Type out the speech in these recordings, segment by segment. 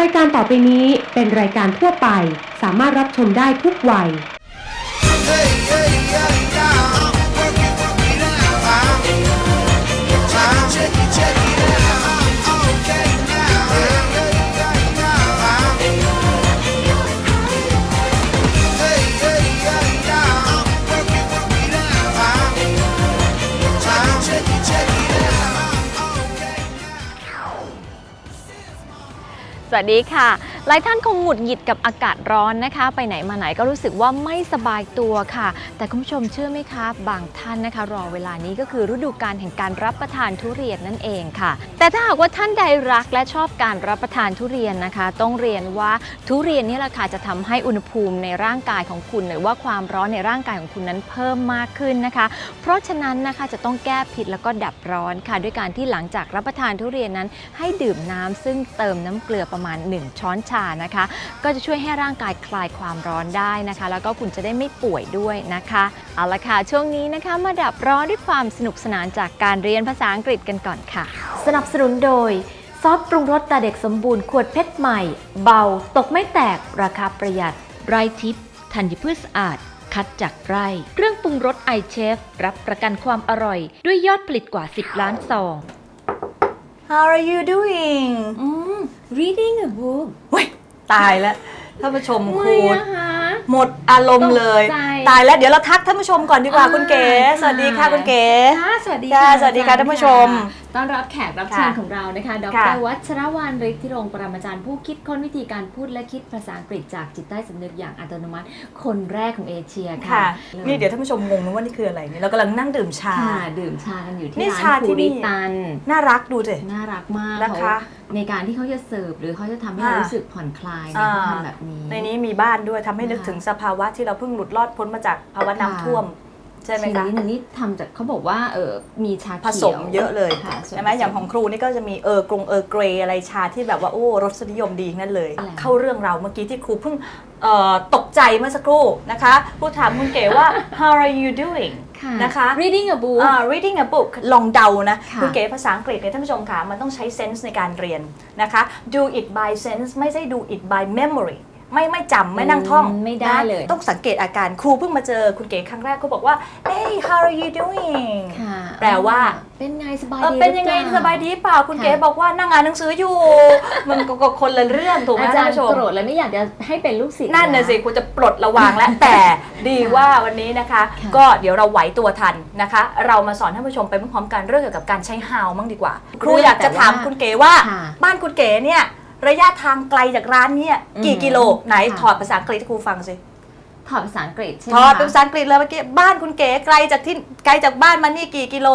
รายการต่อไปนี้เป็นรายการทั่วไป สามารถรับชมได้ทุกวัย Check it, check. สวัสดีค่ะ หลายท่านคงหงุดหงิดกับอากาศร้อนนะคะ ไปไหนมาไหนก็รู้สึกว่าไม่สบายตัวค่ะ แต่คุณผู้ชมเชื่อไหมคะ บางท่านนะคะ รอเวลานี้ก็คือฤดูกาลแห่งการรับประทานทุเรียนนั่นเองค่ะ แต่ถ้าหากว่าท่านใดรักและชอบการรับประทานทุเรียนนะคะ ต้องเรียนว่าทุเรียนนี่แหละค่ะจะทำให้อุณหภูมิในร่างกายของคุณ หรือว่าความร้อนในร่างกายของคุณนั้นเพิ่มมากขึ้นนะคะ เพราะฉะนั้นนะคะจะต้องแก้พิษแล้วก็ดับร้อนค่ะ ด้วยการที่หลังจากรับประทานทุเรียนนั้น ให้ดื่มน้ำซึ่งเติมน้ำเกลือประมาณ 1 ช้อนชานะคะ ก็จะช่วยให้ร่างกายคลายความร้อนได้นะคะ แล้วก็คุณจะได้ไม่ป่วยด้วยนะคะเอาละค่ะช่วงนี้นะคะมาดับร้อนด้วยความสนุกสนานจากการเรียนภาษาอังกฤษกันก่อนค่ะ สนับสนุนโดยซอสปรุงรสตาเด็กสมบูรณ์ขวดเพชรใหม่ เบา ตกไม่แตก ราคาประหยัดไรทิพย์ธัญพืชสะอาด คัดจากไร่ เครื่องปรุงรสไอเชฟรับประกันความอร่อย ด้วยยอดผลิตกว่า 10 ล้านซอง How are you doing อืม reading a book เว้ยตายแล้วท่านผู้ชมครู ไม่นะคะ หมดอารมณ์เลย ตกใจตายแล้วเดี๋ยวเราทักท่านผู้ชมก่อนดีกว่าอ่าคุณเก๋ค่ะสวัสดีค่ะ คุณเก๋ ค่ะสวัสดีค่ะค่ะสวัสดีค่ะท่านผู้ชมต้อนรับแขกรับเชิญค่ะของเรานะคะ ดค่ะรวัชรวานฤทธิรงค์ปรมาจารย์ผู้คิดค้นวิธีการพูดและคิดภาษาอังกฤษจากจิตใต้สำนึกอย่างอัตโนมัติ คนแรกของเอเชียค่ะค่ะ นี่เดี๋ยวท่านผู้ชมงงนะว่านี่คืออะไรเนี่ยเรากำลังนั่งดื่มชา ค่ะดื่มชากันอยู่ที่นี่ร้านชาที่ภูนี่ ริตัน น่ารักดูสิ น่ารักมากนะคะเขาในการที่เขาจะเสิร์ฟหรือเขาจะทำให้อ่าเรารู้สึกผ่อนคลายเนี่ยเขาทำแบบนี้ ในนี้มีบ้านด้วยทำให้นึกค่ะถึงสภาวะที่เราเพิ่งหลุดรอดพ้นมาจากภาวะน้ำค่ะท่วม ใช่ไหมทีคะนี้หนึ่งนี่ทำจากเขาบอกว่าเออมีชาผเขียวสมเยอะเลยค่ะส่วนใช่ไหมผสอย่างของครูนี่ก็จะมีเออกรงเออเกรอะไรชาที่แบบว่าโอ้รสนิยมดีทั้งนั่นเลยอะไรเข้าเรื่องเราเมื่อกี้ที่ครูเพิ่งเอ่อตกใจเมื่อสักครู่นะคะครูถามคุณเก๋ว่า how are you doing ค่ะนะคะ reading a book อ่า reading a book ลองเดานะค่ะคุณเก๋ภาษาอังกฤษเนี่ยท่านผู้ชมค่ะมันต้องใช้ sense ในการเรียนนะคะ do it by sense ไม่ใช่ do it by memory ไม่ไม่จำไม่นั่งท่องอืมไม่ได้นะเลย ต้องสังเกตอาการครูเพิ่งมาเจอคุณเก๋ครั้งแรกเขาบอกว่า hey how are you doing ค่ะแปลว่า เป็นไงสบายเออดีเป็นยังไงหรือเปล่ สบายดีเปล่าคุณค่ะเก๋บอกว่านั่งอ่านหนังสืออยู่ มันก็ก็คนละเรื่องถูกไหมอาจาท่ารนย์ผู้ชม โกรธและไม่อยากจะให้เป็นลูกศิษย์ นั่นน่ะสิแล้วคุณจะปลดระวางแล้ว แต่ดีว่าวันนี้นะคะ ค่ะ ก็เดี๋ยวเราไหวตัวทันนะคะ เรามาสอนท่านผู้ชมไปพร้อมๆกันเรื่องเกี่ยวกับการใช้ how มั่งดีกว่า ครูอยากจะถามคุณเก๋ว่า ค่ะ บ้านคุณเก๋เนี่ย ระยะทางไกลจากร้านเนี่ยกี่อืมกิโลไหนค่ะถอดภาษาอังกฤษให้ครูฟังสิถอดภาษาอังกฤษใช่ไหมถอดเป็นคะภาษาอังกฤษเลยเมื่อกี้บ้านคุณเก๋ไกลจากที่ไกลจากบ้านมานี่กี่กิโล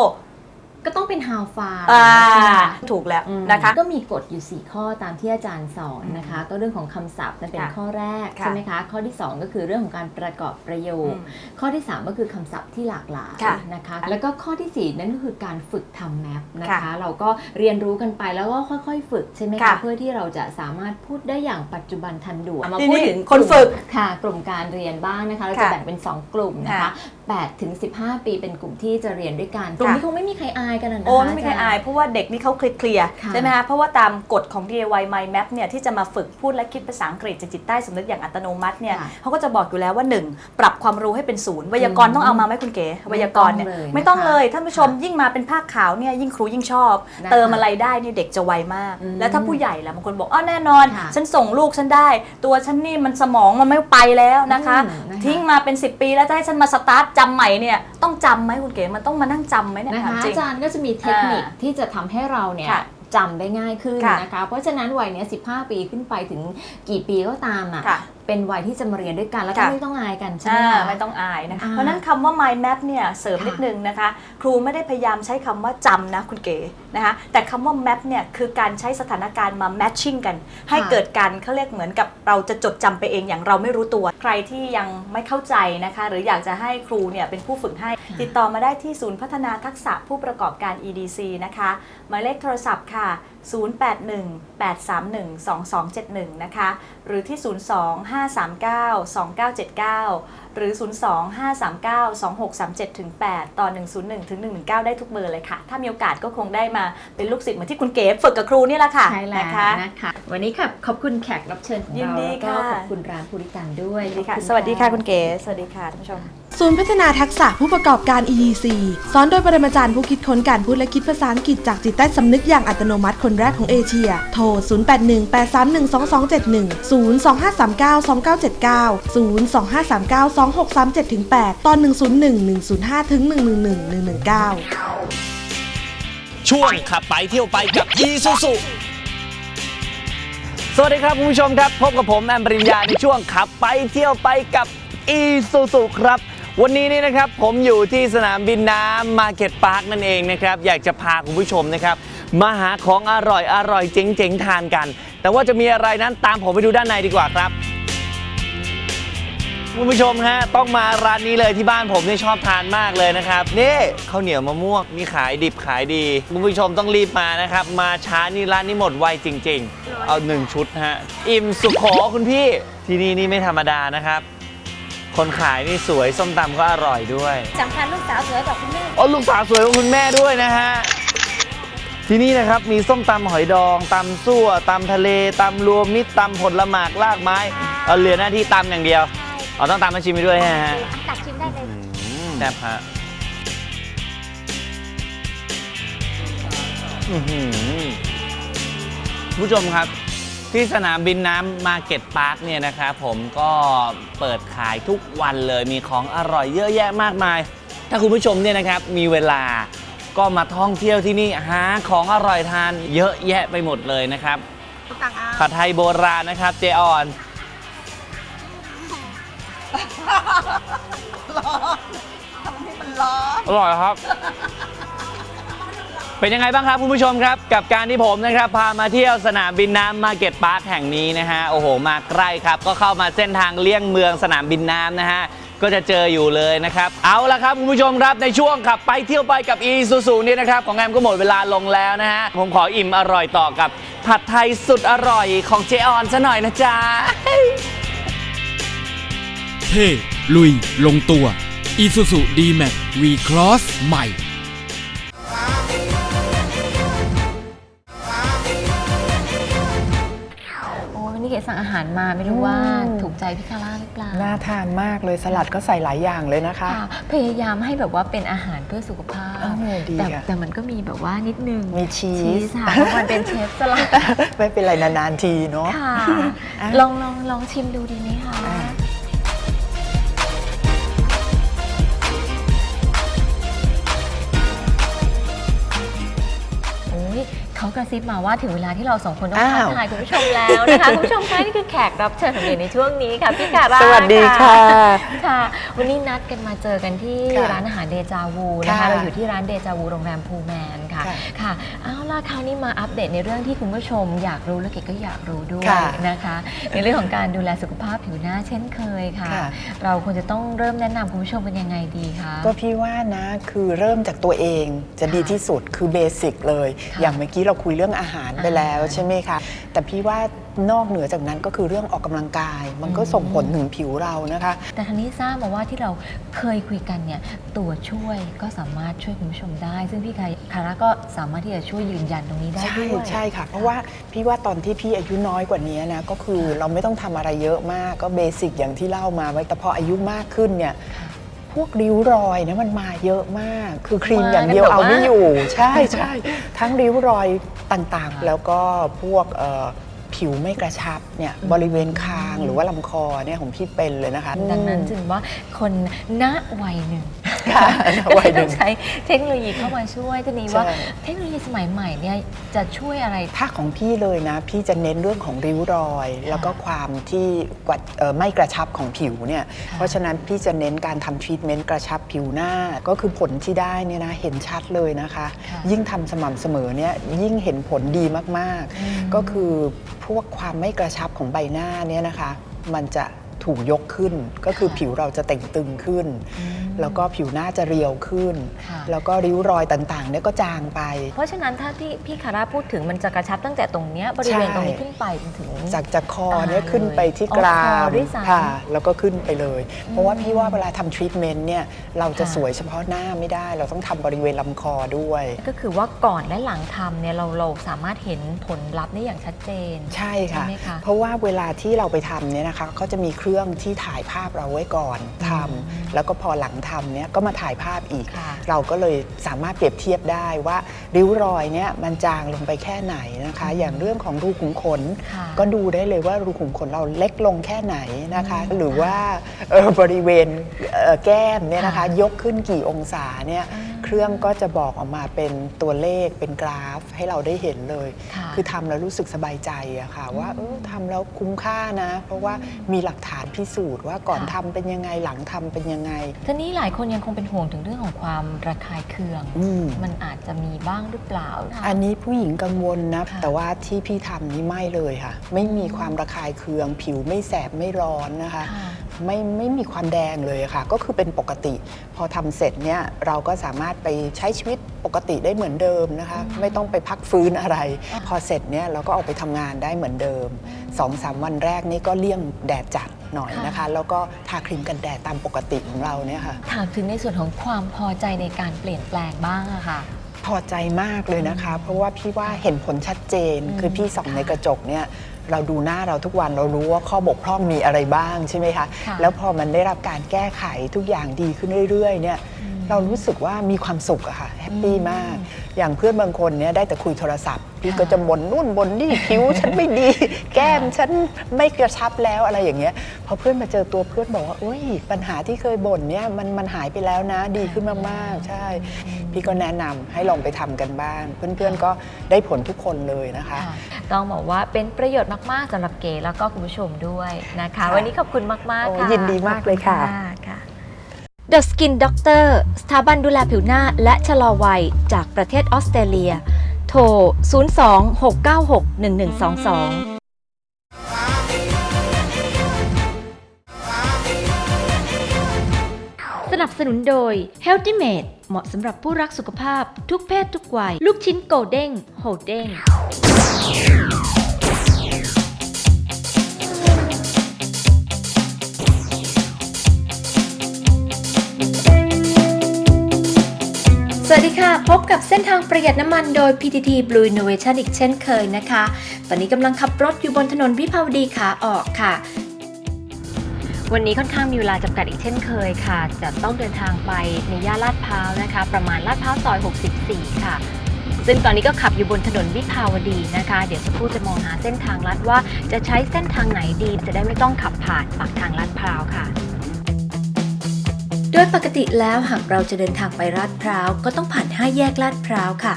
ก็ต้องเป็น how far อ่าใช่ไหมคะถูกแล้วอืมนะคะ ก็มีกฎอยู่ 4 ข้อตามที่อาจารย์สอนนะคะ ก็เรื่องของคำศัพท์นั่นเป็นค่ะข้อแรกค่ะใช่ไหมคะ ข้อที่ 2 ก็คือเรื่องของการประกอบประโยคอืมข้อที่ 3 ก็คือคำศัพท์ที่หลากหลายค่ะนะคะ แล้วก็ข้อทีสี่ 4 นั่นก็คือการฝึกทำแมปนะคะค่ะเราก็เรียนรู้กันไปแล้วก็ค่อยๆ ฝึกใช่ไหมค่ะคะเพื่อที่เราจะสามารถพูดได้อย่างปัจจุบันทันด่วนมาทีพูดนี้ถึงคนกลุ่มฝึกค่ะกลุ่มการเรียนบ้างนะคะเราค่ะจะแบ่งเป็น 2 กลุ่มนะคะค่ะ8ถึง15 ปีเป็นกลุ่มที่จะเรียนด้วยกันกลุ่มค่ะนี้คงไม่มีใครอายกันนะนะคะโอ้ไม่มีใครอายเพราะว่าเด็กนี่เขาเคลียร์ๆค่ะใช่ไหมคะเพราะว่าตามกฎของ DIY Mind Map เนี่ยที่จะมาฝึกพูดและคิดภาษาอังกฤษจากจิตใต้สำนึกอย่างอัตโนมัติเนี่ยค่ะเขาก็จะบอกอยู่แล้วว่า 1. ปรับความรู้ให้เป็นศูนย์ไวยากรณ์ต้องเอามาไหมคุณเก๋ไวยากรณ์เนี่ยไม่ไม่ต้ต้อองงเลเลยยท่านผู้ชมค่ะยิ่งมาเป็นภาคขาวเนี่ยยิ่งครูยิ่งชอบนะคะเติมอะไรได้นี่เด็กจะไวมากอืมแล้วถ้าผู้ใหญ่ล่ะบางคนบอกอ๋อแน่นอนค่ะฉันส่งลูกฉันได้ ตัวฉันนี่มันสมองมันไม่ไปแล้วนะคะอืมนะคะทิ้งมาเป็น 10 ปีแล้วจะให้ฉันมาสตาร์ทจำใหม่เนี่ยต้องจำไหมคุณเก๋มันต้องมานั่งจำไหมเนี่ยนะคะถามจริง อาจารย์ก็จะมีเทคนิคอ่าที่จะทำให้เราเนี่ยค่ะจำได้ง่ายขึ้นค่ะนะคะ เพราะฉะนั้นวัยเนี้ย15 ปีขึ้นไปถึงกี่ปีก็ตามอะค่ะเป็นวัยที่จะมาเรียนด้วยกันแล้วก็ค่ะ ไม่ต้องอายกันใช่ไหมอ่าคะ ไม่ต้องอายนะคะอ่าเพราะฉะนั้นคำว่า mind map เนี่ยเสริมค่ะนิดนึงนะคะ ครูไม่ได้พยายามใช้คำว่าจำนะคุณเก๋ นะคะแต่คำว่า map เนี่ยคือการใช้สถานการณ์มา matching กัน ให้เกิดการเขาเรียกเหมือนกับเราจะจดจำไปเองอย่างเราไม่รู้ตัว ใครที่ยังไม่เข้าใจนะคะ หรืออยากจะให้ครูเนี่ยเป็นผู้ฝึกให้ ติดต่อมาได้ที่ศูนย์พัฒนาทักษะผู้ประกอบการ EDC นะคะหมายเลขโทรศัพท์ค่ะ 0818312271 นะคะ หรือที่ 025392979 หรือ 025392637ถึง8ต่อ 101ถึง119 ได้ทุกเบอร์เลยค่ะ ถ้ามีโอกาสก็คงได้มาเป็นลูกศิษย์เหมือนที่คุณเก๋ฝึกกับครูนี่แหละค่ะใช่แล้วนะคะนะคะ วันนี้ค่ะขอบคุณแขกรับเชิญของยินเราดีแล้วก็ค่ะขอบคุณร้านภูริตันด้วยสวัสดีค่ะขอบณสวัสดีค่ะคุณเก๋ สวัสดีค่ะท่านผู้ชม ศูนย์พัฒนาทักษะผู้ประกอบการ EDC สอนโดยปรมาจารย์ผู้คิดค้นการพูดและคิดภาษาอังกฤษจากจิตใต้สำนึกอย่างอัตโนมัติคนแรกของเอเชีย โทร 0818312271 025392979 025392637-8 ตอน 101 105ถึง111 119 ช่วงขับไปเที่ยวไปกับ e s u s u สวัสดีครับคุณผู้ชมครับ พบกับผมแอมปริญญาในช่วงขับไปเที่ยวไปกับ e s u s u ครับ วันนี้นี่นะครับผมอยู่ที่สนามบินน้ำมาเก็ตพาร์คนั่นเองนะครับ อยากจะพาคุณผู้ชมนะครับ มาหาของอร่อยอร่อยเจ๋งๆ ทานกัน แต่ว่าจะมีอะไรนั้นตามผมไปดูด้านในดีกว่าครับคุณผู้ชมฮะต้องมาร้านนี้เลยที่บ้านผมนี่ชอบทานมากเลยนะครับนี่ข้าวเหนียวมะม่วงนี่ขายดิบขายดีคุณผู้ชมต้องรีบมานะครับ มาช้านี่ร้านนี้หมดไวจริง ๆ เอาหนึ่งชุดฮะอิ่มสุขขอคุณพี่ที่นี่นี่ไม่ธรรมดานะครับ คนขายนี่สวยส้มตำก็อร่อยด้วยสำคัญลูกสาวสวยกว่าคุณแม่อ๋อลูกสาวสวยของคุณแม่ด้วยนะฮะที่นี่นะครับมีส้มตำหอยดองตำซั่วตำทะเลตำรวมมิตรตำผลหมากลากไม้เอาเหลือหน้าที่ตำอย่างเดียวเอาต้องตำมาชิมไปด้วยฮะตักชิมได้เลยแซ่บฮะอื้อหือคุณผู้ชมครับ ที่สนามบินน้ำมาเก็ตพาร์คเนี่ยนะครับผมก็เปิดขายทุกวันเลยมีของอร่อยเยอะแยะมากมาย ถ้าคุณผู้ชมเนี่ยนะครับมีเวลาก็มาท่องเที่ยวที่นี่หาของอร่อยทานเยอะแยะไปหมดเลยนะครับผัดไทยโบราณนะครับ เจออนอร่อยครับ เป็นยังไงบ้างครับคุณผู้ชมครับ กับการที่ผมนะครับพามาเที่ยวสนามบินน้ำมาเก็ตพาร์คแห่งนี้นะฮะโอ้โหมาใกล้ครับ ก็เข้ามาเส้นทางเลี่ยงเมืองสนามบินน้ำนะฮะก็จะเจออยู่เลยนะครับ เอาละครับคุณผู้ชมครับในช่วงขับไปเที่ยวไปกับอีซูซูนี่นะครับของแอมก็หมดเวลาลงแล้วนะฮะผมขออิ่มอร่อยต่อกับผัดไทยสุดอร่อยของเจออนซะหน่อยนะจ๊ะเท่ลุยลงตัว Isuzu D-Max V-Cross ใหม่ นี่เก๋สั่งอาหารมาไม่รู้ว่าถูกใจพี่คาร่าหรือเปล่า น่าทานมากเลยสลัดก็ใส่หลายอย่างเลยนะคะ ค่ะพยายามให้แบบว่าเป็นอาหารเพื่อสุขภาพ เออดีแต่ค่ะแต่มันก็มีแบบว่านิดนึงมีชีสค่ะเพราะมันเป็นเชฟสลัดไม่เป็นไรนานๆทีเนาะ ค่ะ อะลองลองลองชิมดูดีไหมคะ อ่ เขากระซิบมาว่าถึงเวลาที่เราสองคนต้องอ้าวทักทายคุณผู้ชมแล้วนะคะคุณผู้ชมคะนี่คือแขกรับเชิญของเดือนในช่วงนี้ค่ะพี่คาร่าสวัสดีค่ะค่ะ วันนี้นัดกันมาเจอกันที่ค่ะร้านอาหารเดจาวูนะคะค่ะเราอยู่ที่ร้านเดจาวูโรงแรมพูแมนค่ะค่ะค่ะเอาล่ะคราวนี้มาอัปเดตในเรื่องที่คุณผู้ชม อยากรู้และเกดก็อยากรู้ด้วยค่ะนะคะ ในเรื่องของการดูแลสุขภาพผิวหน้าเช่นเคยค่ะ ค่ะ เราควรจะต้องเริ่มแนะนำคุณผู้ชมกันยังไงดีคะ ก็พี่ว่านะคือเริ่มจากตัวเองจะดีที่สุดคือเบสิกเลย ค่ะอย่างเมื่อกี้เราคุยเรื่องอาหารไปแล้วอาหารใช่ไหมคะแต่พี่ว่า นอกเหนือจากนั้นก็คือเรื่องออกกำลังกาย มันก็อืมส่งผลถึงผิวเรานะคะ แต่ทีนี้ทราบมาว่าที่เราเคยคุยกันเนี่ยตัวช่วยก็สามารถช่วยคุณผู้ชมได้ ซึ่งพี่คาร่าก็สามารถที่จะช่วยยืนยันตรงนี้ได้ใช่ด้วย ใช่ค่ะ เพราะว่าพี่ว่าตอนที่พี่อายุน้อยกว่านี้นะก็คือเราไม่ต้องทำอะไรเยอะมากก็เบสิกอย่างที่เล่ามาไว้แต่พออายุมากขึ้นเนี่ยค่ะพวกริ้วรอยเนี่ยมันมาเยอะมาก คือครีมมาอย่างเดียวกันแบบเอาไม่ว่าอยู่ ใช่ใช่ทั้งริ้วรอยต่างค่ะๆแล้วก็พวกเอ่อ ผิวไม่กระชับเนี่ยบริเวณคางหรือว่าลำคอเนี่ยของพี่เป็นเลยนะคะ ดังนั้นจึงว่าคนณวัยหนึ่ง ค่ะณวัยหนึ่งต้องใช้เทคโนโลยีเข้ามาช่วยทีนี้ว่าใช่เทคโนโลยีสมัยใหม่เนี่ยจะช่วยอะไร ถ้าของพี่เลยนะ พี่จะเน้นเรื่องของริ้วรอย แล้วก็ความที่กวัดเอ่อไม่กระชับของผิวเนี่ยเพราะฉะนั้นพี่จะเน้นการทำทรีทเมนต์กระชับผิวหน้าก็คือผลที่ได้เนี่ยนะเห็นชัดเลยนะคะค่ะยิ่งทำสม่ำเสมอเนี่ยยิ่งเห็นผลดีมากอืมๆก็คือพวกความไม่กระชับของใบหน้าเนี่ยนะคะ มันจะ ถูกยกขึ้น ก็คือค่ะผิวเราจะเต่งตึงขึ้นอืมแล้วก็ผิวหน้าจะเรียวขึ้นค่ะแล้วก็ริ้วรอยต่างๆเนี่ยก็จางไป เพราะฉะนั้นถ้าที่พี่คาร่าพูดถึงมันจะกระชับตั้งแต่ตรงเนี้ยบริเวณตรงนี้ขึ้นไปจนถึงจากจากคอเนี่ยอ่าขึ้นไปที่เลยกรามอ๋อคอด้วยซ้ำค่ะแล้วก็ขึ้นไปเลย เพราะว่าพี่ว่าเวลาทำทรีทเมนต์เนี่ยเราจะค่ะสวยเฉพาะหน้าไม่ได้ เราต้องทำบริเวณลำคอด้วย ก็คือว่าก่อนและหลังทำเนี่ยเราเราสามารถเห็นผลลัพธ์ได้อย่างชัดเจน ใช่ค่ะใช่ไหมคะเพราะว่าเวลาที่เราไปทำเนี่ยนะคะเขาจะมีเครื่องที่ถ่ายภาพเราไว้ก่อนทำแล้วก็พอหลังทำเนี่ยก็มาถ่ายภาพอีกค่ะเราก็เลยสามารถเปรียบเทียบได้ว่าริ้วรอยเนี่ยมันจางลงไปแค่ไหนนะคะ อย่างเรื่องของรูขุมขนค่ะก็ดูได้เลยว่ารูขุมขนเราเล็กลงแค่ไหนนะคะ หรือว่าเอ่อบริเวณเอ่อแก้มเนี่ยนะคะค่ะยกขึ้นกี่องศาเนี่ย เครื่องก็จะบอกออกมาเป็นตัวเลขเป็นกราฟให้เราได้เห็นเลย ค่ะคือทำแล้วรู้สึกสบายใจอะค่ะ ว่าเออทำแล้วคุ้มค่านะ เพราะว่ามีหลักฐานพิสูจน์ว่าก่อนค่ะ ทำเป็นยังไงหลังทำเป็นยังไง ทีนี้หลายคนยังคงเป็นห่วงถึงเรื่องของความระคายเคือง อืม มันอาจจะมีบ้างหรือเปล่า อันนี้ผู้หญิงกังวลนะ ค่ะ แต่ว่าที่พี่ทำนี่ไม่เลยค่ะ ไม่มีความระคายเคือง ผิวไม่แสบไม่ร้อนนะคะ ค่ะ ไม่ไม่มีความแดงเลยค่ะ ก็คือเป็นปกติ พอทำเสร็จเนี่ยเราก็สามารถไปใช้ชีวิตปกติได้เหมือนเดิมนะคะ ไม่ต้องไปพักฟื้นอะไร พอเสร็จเนี่ยเราก็ออกไปทำงานได้เหมือนเดิมสองสามวันแรกนี่ก็เลี่ยงแดดจัดหน่อยนะคะ แล้วก็ทาครีมกันแดดตามปกติของเราเนี่ยค่ะ ถามถึงในส่วนของความพอใจในการเปลี่ยนแปลงบ้างอะค่ะ พอใจมากเลยนะคะ เพราะว่าพี่ว่าเห็นผลชัดเจน อืมคือพี่ส่องค่ะในกระจกเนี่ยเราดูหน้าเราทุกวันเรารู้ว่าข้อบกพร่องมีอะไรบ้างใช่ไหมคะ ค่ะแล้วพอมันได้รับการแก้ไขทุกอย่างดีขึ้นเรื่อยๆเนี่ย เรารู้สึกว่ามีความสุขอะค่ะแฮปปี้มาก อย่างเพื่อนบางคนเนี่ยได้แต่คุยโทรศัพท์ พี่ก็จะบ่นนู่นบ่นนี่ผิวฉันไม่ดี แก้มฉันไม่กระชับแล้วอะไรอย่างเงี้ยพอเพื่อนมาเจอตัวเพื่อนบอกว่าอุ้ยปัญหาที่เคยบ่นเนี่ยมันมันหายไปแล้วนะดีขึ้นมากๆ ใช่ พี่ก็แนะนำให้ลองไปทำกันบ้าง เพื่อนๆก็ได้ผลทุกคนเลยนะคะค่ะต้องบอกว่าเป็นประโยชน์มากๆสำหรับเก๋แล้วก็คุณผู้ชมด้วยนะคะค่ะวันนี้ขอบคุณมากโอ้ๆค่ะยินดีมากเลยค่ะขอบณค่ะ The Skin Doctor สถาบันดูแลผิวหน้าและชะลอวัยจากประเทศออสเตรเลีย โทร 02-696-1122สนับสนุนโดย Healthy Made เหมาะสำหรับผู้รักสุขภาพทุกเพศทุกวัย ลูกชิ้นโกลเด้งโฮเด้ง ดีค่ะ พบกับเส้นทางประหยัดน้ำมันโดย PTT Blue Innovation อีกเช่นเคยนะคะ ตอนนี้กำลังขับรถอยู่บนถนนวิภาวดีขาออกค่ะ วันนี้ค่อนข้างมีเวลาจำกัดอีกเช่นเคยค่ะ จะต้องเดินทางไปในย่านลาดพร้าวนะคะ ประมาณลาดพร้าวซอย 64 ค่ะ ซึ่งตอนนี้ก็ขับอยู่บนถนนวิภาวดีนะคะ เดี๋ยวสักครู่จะมองหาเส้นทางลัดว่าจะใช้เส้นทางไหนดี จะได้ไม่ต้องขับผ่านปากทางลาดพร้าวค่ะ โดยปกติแล้วหากเราจะเดินทางไปลาดพร้าวก็ต้องผ่านห้าแยกลาดพร้าวค่ะ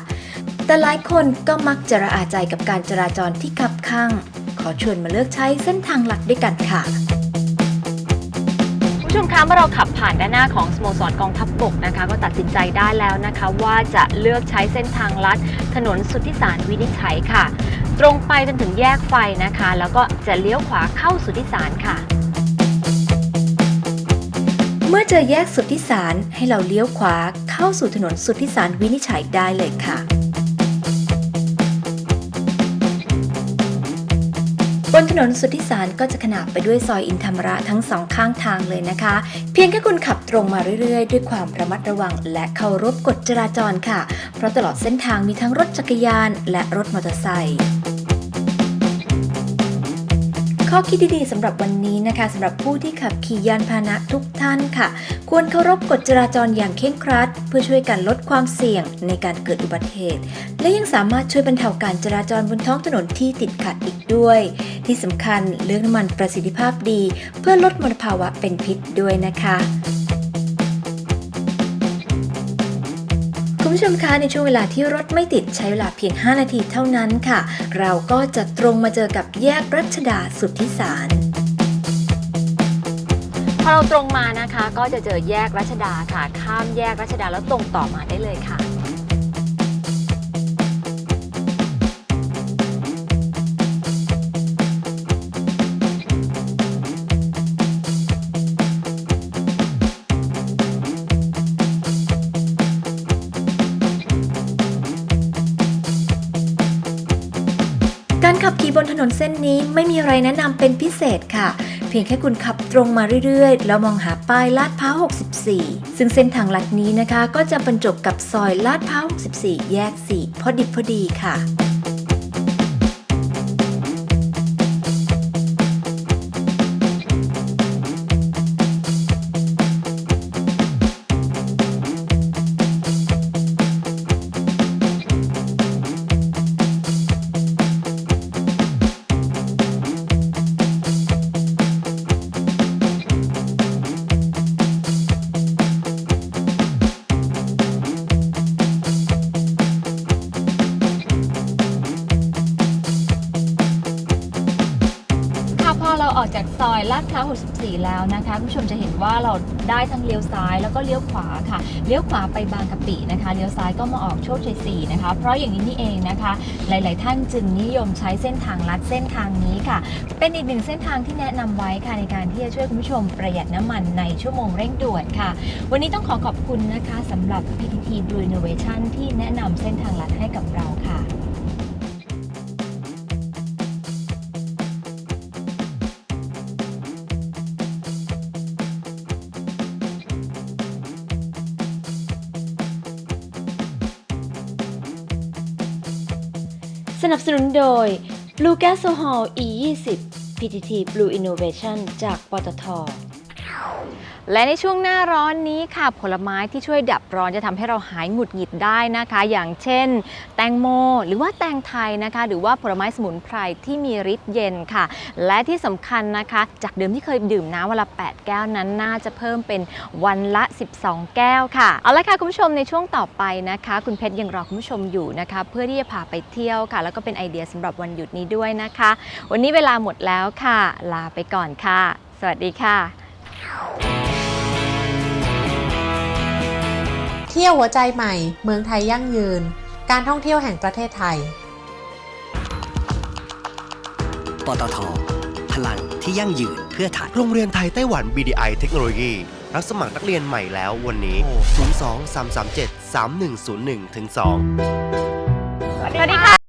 แต่หลายคนก็มักจะระอาใจกับการจราจรที่คับข้าง ขอชวนมาเลือกใช้เส้นทางหลักด้วยกันค่ะคุณผู้ชมคะเมื่อเราขับผ่านด้านหน้าของสโมสรกองทัพบบกนะคะ ก็ตัดสินใจได้แล้วนะคะ ว่าจะเลือกใช้เส้นทางลัด ถนนสุทธิสารวินิจฉัยค่ะ ตรงไปจนถึงแยกไฟนะคะ แล้วก็จะเลี้ยวขวาเข้าสุทธิสารค่ะ เมื่อเจอแยกสุทธิสารให้เราเลี้ยวขวาเข้าสู่ถนนสุทธิสารวินิจฉัยได้เลยค่ะบนถนนสุทธิสารก็จะขนาบไปด้วยซอยอินธรรมระทั้งสองข้างทางเลยนะคะ เพียงแค่คุณขับตรงมาเรื่อยๆ ด้วยความระมัดระวังและเคารพกฎจราจรค่ะ เพราะตลอดเส้นทางมีทั้งรถจักรยานและรถมอเตอร์ไซค์ ข้อคิดดีๆสำหรับวันนี้นะคะสำหรับผู้ที่ขับขี่ยานพาหนะทุกท่านค่ะ ควรเคารพกฎจราจรอย่างเคร่งครัด เพื่อช่วยกันลดความเสี่ยงในการเกิดอุบัติเหตุ และยังสามารถช่วยบรรเทาการจราจรบนท้องถนนที่ติดขัดอีกด้วย ที่สำคัญเลือกน้ำมันประสิทธิภาพดี เพื่อลดมลภาวะเป็นพิษด้วยนะคะ คุณผู้ชมคะในช่วงเวลาที่รถไม่ติดใช้เวลาเพียง 5 นาทีเท่านั้นค่ะ เราก็จะตรงมาเจอกับแยกรัชดาสุทธิสารพอเราตรงมานะคะ ก็จะเจอแยกรัชดาค่ะ ข้ามแยกรัชดาแล้วตรงต่อมาได้เลยค่ะ นถนนเส้นนี้ไม่มีอะไรแนะนำเป็นพิเศษค่ะ เพียงแค่คุณขับตรงมาเรื่อยๆ แล้วมองหาป้ายลาดพร้าว 64 ซึ่งเส้นทางลัดนี้นะคะ ก็จะบรรจบกับซอยลาดพร้าว 64 แยก 4 พอดิบพอดีค่ะค่ะ แล้วนะคะคุณผู้ชมจะเห็นว่าเราได้ทั้งเลี้ยวซ้ายแล้วก็เลี้ยวขวาค่ะ เลี้ยวขวาไปบางกะปินะคะ เลี้ยวซ้ายก็มาออกโชคชัย4นะคะ เพราะอย่างนี้นี่เองนะคะ หลาย ๆ ท่านจึงนิยมใช้เส้นทางลัดเส้นทางนี้ค่ะ เป็นอีกหนึ่งเส้นทางที่แนะนำไว้ค่ะในการที่จะช่วยคุณผู้ชมประหยัดน้ำมันในชั่วโมงเร่งด่วนค่ะ วันนี้ต้องขอขอบคุณนะคะสำหรับ PTT Blue Innovation ที่แนะนำเส้นทางลัดให้กับเรา นับสนุนโดย Blue Gas Hall E20 PTT Blue Innovation จากปตท และในช่วงหน้าร้อนนี้ค่ะ ผลไม้ที่ช่วยดับร้อนจะทำให้เราหายหงุดหงิดได้นะคะ อย่างเช่น แตงโม หรือว่าแตงไทยนะคะ หรือว่าผลไม้สมุนไพรที่มีฤทธิ์เย็นค่ะ และที่สำคัญนะคะ จากเดิมที่เคยดื่มน้ำวันละ 8 แก้วนั้นน่าจะเพิ่มเป็นวันละ 12 แก้วค่ะ เอาละค่ะคุณผู้ชมในช่วงต่อไปนะคะ คุณเพชรยังรอคุณผู้ชมอยู่นะคะ เพื่อที่จะพาไปเที่ยวค่ะ แล้วก็เป็นไอเดียสำหรับวันหยุดนี้ด้วยนะคะ วันนี้เวลาหมดแล้วค่ะ ลาไปก่อนค่ะ สวัสดีค่ะ ที่ยวหัวใจใหม่ เมืองไทยยั่งยืน การท่องเที่ยวแห่งประเทศไทย ปตท พลังที่ยั่งยืนเพื่อไทย โรงเรียนไทยไต้หวัน BDI เทคโนโลยี รับสมัครนักเรียนใหม่แล้ววันนี้ 02 337 3101ถึง2สวัสดีค่ะ